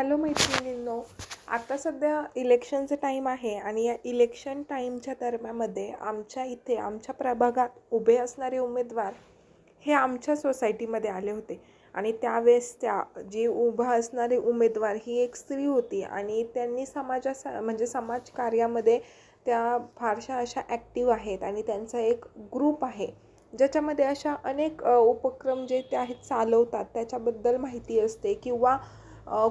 Hello मैत्रिणींनो आता सध्या इलेक्शनचं टाईम आहे आणि या इलेक्शन टाईमच्या दरम्यामध्ये आमच्या इथे आमच्या प्रभागात उभे असणारे उमेदवार हे आमच्या सोसायटीमध्ये आले होते. आणि त्यावेळेस त्या जे उभा असणारे उमेदवार ही एक स्त्री होती आणि त्यांनी समाजासा म्हणजे समाज कार्यामध्ये त्या फारशा अशा ॲक्टिव्ह आहेत आणि त्यांचा एक ग्रुप आहे ज्याच्यामध्ये अशा अनेक उपक्रम जे ते आहेत चालवतात त्याच्याबद्दल माहिती असते किंवा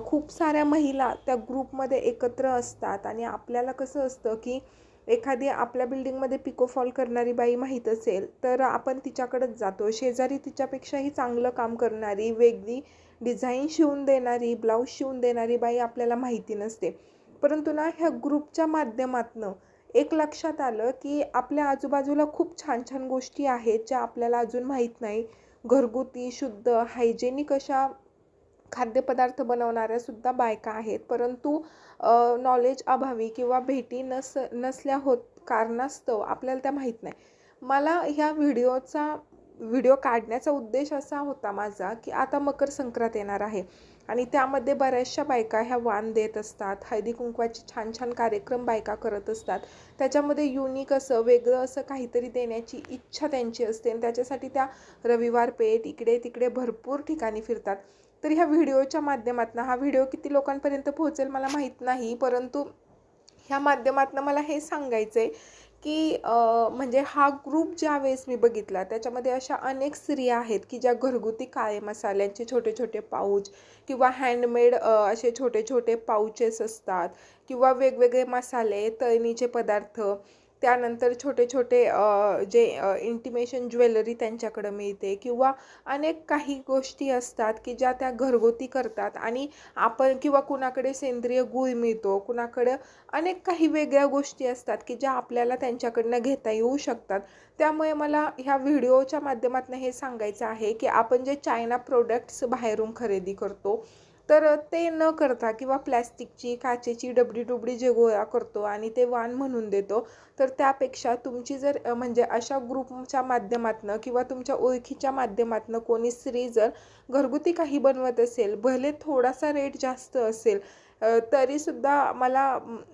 खूप साऱ्या महिला त्या ग्रुपमध्ये एकत्र असतात आणि आपल्याला कसं असतं की एखादी आपल्या बिल्डिंगमध्ये पिकोफॉल करणारी बाई माहीत असेल तर आपण तिच्याकडेच जातो. शेजारी तिच्यापेक्षाही चांगलं काम करणारी वेगळी डिझाईन शिवून देणारी ब्लाऊज शिवून देणारी बाई आपल्याला माहिती नसते. परंतु ना ह्या ग्रुपच्या माध्यमातनं एक लक्षात आलं की आपल्या आजूबाजूला खूप छान छान गोष्टी आहेत ज्या आपल्याला अजून माहीत नाही. घरगुती शुद्ध हायजेनिक अशा खाद्यपदार्थ बनवणाऱ्या सुद्धा बायका आहेत. परंतु नॉलेज अभावी किंवा भेटी नस नसल्या होत कारणास्तव आपल्याला त्या माहीत नाही. मला ह्या व्हिडिओचा व्हिडिओ काढण्याचा उद्देश असा होता माझा की आता मकर संक्रांत येणार आहे. आणि त्यामध्ये बऱ्याचशा बायका ह्या वाण देत असतात हळदी कुंकवाचे छान छान कार्यक्रम बायका करत असतात. त्याच्यामध्ये युनिक असं वेगळं असं काहीतरी देण्याची इच्छा त्यांची असते आणि त्याच्यासाठी त्या रविवार पेठ इकडे तिकडे भरपूर ठिकाणी फिरतात. तर ह्या व्हिडिओच्या माध्यमातून हा व्हिडिओ किती लोकांपर्यंत पोहोचेल मला माहीत नाही परंतु ह्या माध्यमातून मला हे सांगायचं आहे की म्हणजे हा ग्रुप ज्या वेळेस मी बघितला त्याच्यामध्ये अशा अनेक स्त्रिया आहेत की ज्या घरगुती काळे मसाल्यांचे छोटे छोटे पाऊच किंवा हँडमेड असे छोटे छोटे पाऊचेस असतात किंवा वेगवेगळे मसाले तळणीचे पदार्थ त्यानंतर छोटे छोटे जे इंटिमेशन ज्वेलरी त्यांच्याकडं मिळते किंवा अनेक काही गोष्टी असतात की ज्या त्या घरगुती करतात आणि आपण किंवा कुणाकडे सेंद्रिय गूळ मिळतो कुणाकडं अनेक काही वेगळ्या गोष्टी असतात की ज्या आपल्याला त्यांच्याकडनं घेता येऊ शकतात. त्यामुळे मला ह्या व्हिडिओच्या माध्यमातून हे सांगायचं आहे की आपण जे चायना प्रोडक्ट्स बाहेरून खरेदी करतो तर ते न करता किंवा प्लॅस्टिकची काचेची डबडी डुबडी जे गोळा करतो आणि ते वाण म्हणून देतो तर त्यापेक्षा तुमची जर म्हणजे अशा ग्रुपच्या माध्यमातनं किंवा तुमच्या ओळखीच्या माध्यमातनं कोणी स्त्री जर घरगुती काही बनवत असेल भले थोडासा रेट जास्त असेल तरीसुद्धा मला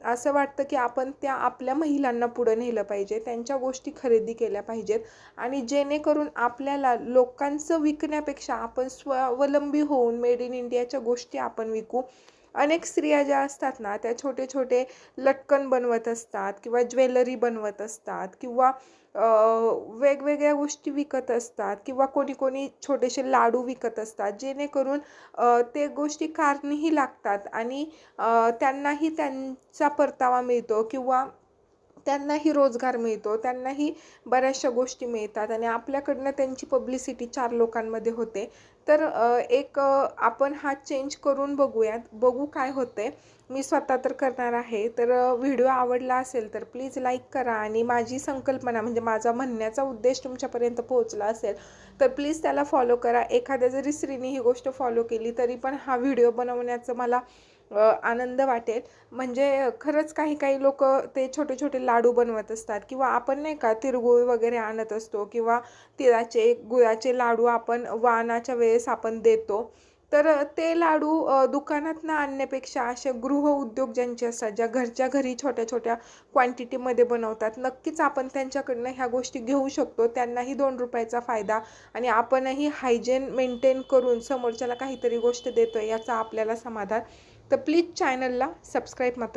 असं वाटतं की आपण त्या आपल्या महिलांना पुढं नेलं पाहिजे त्यांच्या गोष्टी खरेदी केल्या पाहिजेत आणि जेणेकरून आपल्याला लोकांचं विकण्यापेक्षा आपण स्वावलंबी होऊन मेड इन इंडियाच्या गोष्टी आपण विकू. अनेक स्त्रिया ज्या असतात ना त्या छोटे छोटे लटकन बनवत असतात किंवा ज्वेलरी बनवत असतात किंवा वेगवेगळ्या गोष्टी विकत असतात किंवा कोणी कोणी छोटेसे लाडू विकत असतात जेणेकरून ते गोष्टी कारणीही लागतात आणि त्यांनाही त्यांचा परतावा मिळतो किंवा त्यांनाही रोजगार मिळतो त्यांनाही बऱ्याचशा गोष्टी मिळतात आणि आपल्याकडनं त्यांची पब्लिसिटी चार लोकांमध्ये होते. तर एक आपण हा चेंज करून बघूयात. बघू काय होते मी स्वतः तर करणार आहे. तर व्हिडिओ आवडला असेल तर प्लीज लाईक करा आणि माझी संकल्पना म्हणजे माझा म्हणण्याचा उद्देश तुमच्यापर्यंत पोहोचला असेल तर प्लीज त्याला फॉलो करा. एखाद्या जरी स्त्रीने ही गोष्ट फॉलो केली तरी पण हा व्हिडिओ बनवण्याचं मला आनंद वाटेल. म्हणजे खरंच काही काही लोक ते छोटे छोटे लाडू बनवत असतात किंवा आपण नाही का तिरगुळ वगैरे आणत असतो किंवा तिळाचे गुळाचे लाडू आपण वानाच्या वेळेस आपण देतो. तर ते लाडू दुकानातनं आणण्यापेक्षा असे गृह उद्योग ज्यांचे असतात ज्या घरच्या घरी छोट्या छोट्या क्वांटिटीमध्ये बनवतात नक्कीच आपण त्यांच्याकडनं ह्या गोष्टी घेऊ शकतो. त्यांनाही दोन रुपयाचा फायदा आणि आपणही हायजेन मेंटेन करून समोरच्याला काहीतरी गोष्ट देतो याचा आपल्याला समाधान तर प्लीज चॅनलला सबस्क्राईब मात्र